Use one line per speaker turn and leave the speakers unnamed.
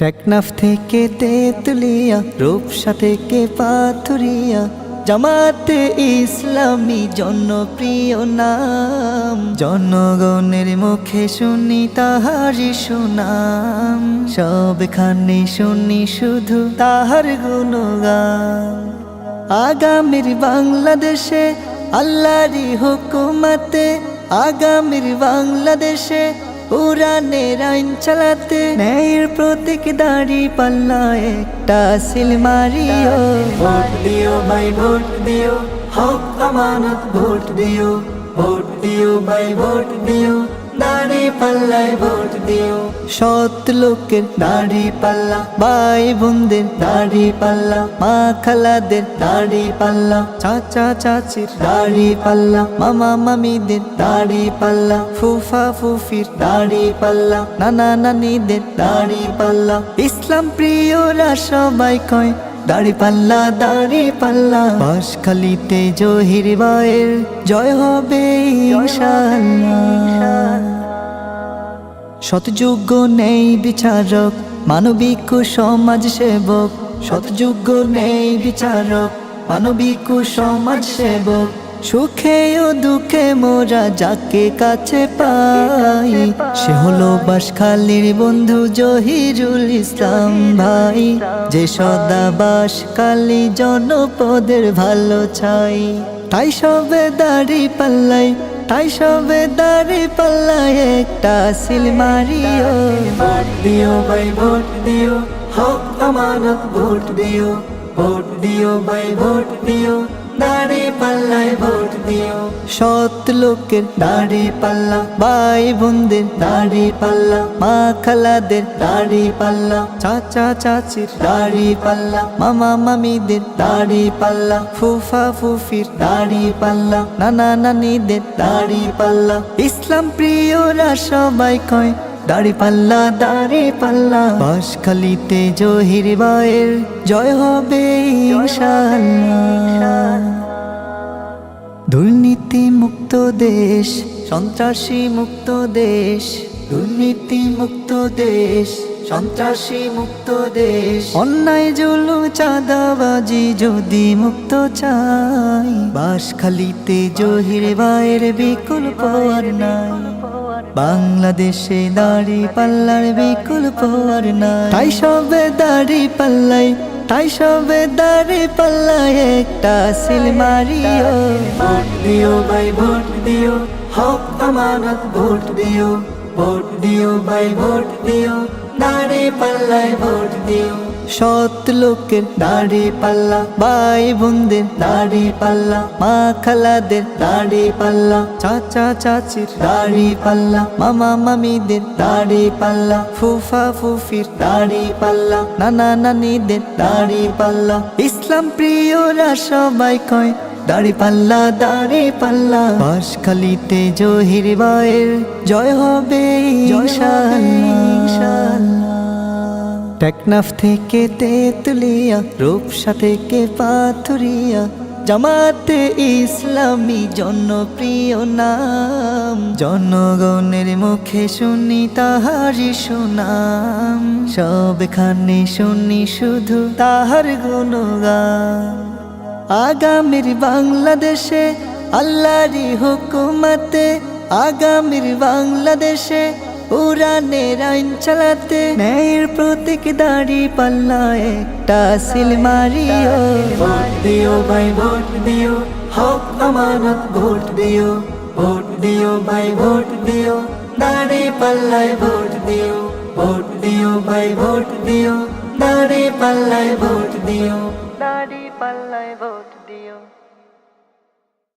টেকনাফ থেকে তেতুলিয়া, রূপসা থেকে পাথুরিয়া, জামাতে ইসলামী জনপ্রিয় নাম। জনগণের মুখে শুনি তাহারি সুনাম, সবখানে শুনি শুধু তাহার গুণগান। আগামীর বাংলাদেশে আল্লাহরি হুকুমাতে, আগামীর বাংলাদেশে পুরানের আইন চালাতে ন্যায়ের প্রতীক দাড়ি পাল্লা একটা সিল মারিও। ভোট দিও ভাই, ভোট দিও। হক আমানত, ভোট দিও। ভোট দিও ভাই, ভোট দিও। দাড়ি পাল্লায় ভোট দিও। সৎ লোকের দাড়ি পাল্লা ভাই বোনদের দাড়ি পাল্লা মা খালাদের দাড়ি পাল্লা চাচা চাচির দাড়ি পাল্লা মামা মামিদের দাড়ি পাল্লা ফুফা ফুফির দাড়ি পাল্লা নানা নানিদের দাড়ি পাল্লা। ইসলাম প্রিয়রা সবাই কয় দাড়ি পাল্লা দাড়ি পাল্লা। বাসখালিতে জহির বায়ের জয় হবে সতযোগ্য নেই বিচারক, মানবিক সমাজ সেবক সতযোগ্য নেই বিচারক, মানবিক সমাজ সেবক সুখে ও দুঃখে মোরা যাকে কাছে পাই সে হলো বাসখালীর বন্ধু জহিরুল ইসলাম ভাই যে সদা বাসখালী জনপদের ভালো চাই তাই সবে দাড়ি পাল্লাই তাই সবে দাড়ি পাল্লায় একটা সিল মারিও। ভোট দিও ভাই ভোট দিও। হক আমানত ভোট দিও। ভোট দিও ভাই ভোট দিও। দাড়ি পাল্লায় ভোট দিও। সৎ লোকের দাড়ি পাল্লা ভাই বোনদের দাড়ি পাল্লা মা খালাদের দাড়ি পাল্লা চাচা চাচির দাড়ি পাল্লা মামা মামিদের দাড়ি পাল্লা ফুফা ফুফির দাড়ি পাল্লা নানা নানিদের দাড়ি পাল্লা। ইসলাম প্রিয়রা সবাই কয় দাড়ি পাল্লা দাড়ি পাল্লা। বাসখালিতে জহির বায়ের জয় হবে দুর্নীতি মুক্ত দেশ সন্ত্রাসী মুক্ত দেশ। দুর্নীতি মুক্ত দেশ সন্ত্রাসী মুক্ত দেশ। অন্যায়, জুলুম, চাঁদাবাজি যদি মুক্ত চাই বাসখালিতে জহির বায়ের বিকল্প আর নাই। বাংলাদেশে দাড়ি পাল্লার বিকল্প আর নাই। তাই সবে দাড়ি পাল্লাই তাই সবে দাড়ি পাল্লায় একটা সিল মারিও। ভোট দিও ভাই ভোট দিও। হক আমানত ভোট দিও। ভোট দিও ভাই ভোট দিও। দাড়ি পাল্লায় ভোট দিও। সৎ লোকের দাড়ি পাল্লা ভাই বোনদের দাড়ি পাল্লা মা খালাদের দাড়ি পাল্লা চাচা চাচির দাড়ি পাল্লা মামা মামিদের দাড়ি পাল্লা ফুফা ফুফির দাড়ি পাল্লা নানা নানিদের দাড়ি পাল্লা। ইসলাম প্রিয়রা সবাই কয় দাড়ি পাল্লা দাড়ি পাল্লা। বাসখালিতে জহির বায়ের জয় হবে ইনশাআল্লাহ। টেকনাফ থেকে তেতুলিয়া, রূপসা থেকে পাথুরিয়া, জামাতে ইসলামী জনপ্রিয় নাম। জনগণের মুখে শুনি তাহারি সুনাম। সবখানে শুনি শুধু তাহার গুণগান। আগামীর বাংলাদেশে আল্লাহরি হুকুমাতে, আগামীর বাংলাদেশে পুরানের আইন চালাতে ন্যায়ের প্রতীক দাড়ি পাল্লা একটা সিল মারিও। ভোট দিও ভাই ভোট দিও হক আমানত ভোট দিও। ভোট দিও ভাই ভোট দিও দাড়ি পাল্লায় ভোট দিও। ভোট দিও ভাই ভোট দিও দাড়ি পাল্লায় ভোট দিও। দাড়ি পাল্লায় ভোট দিও।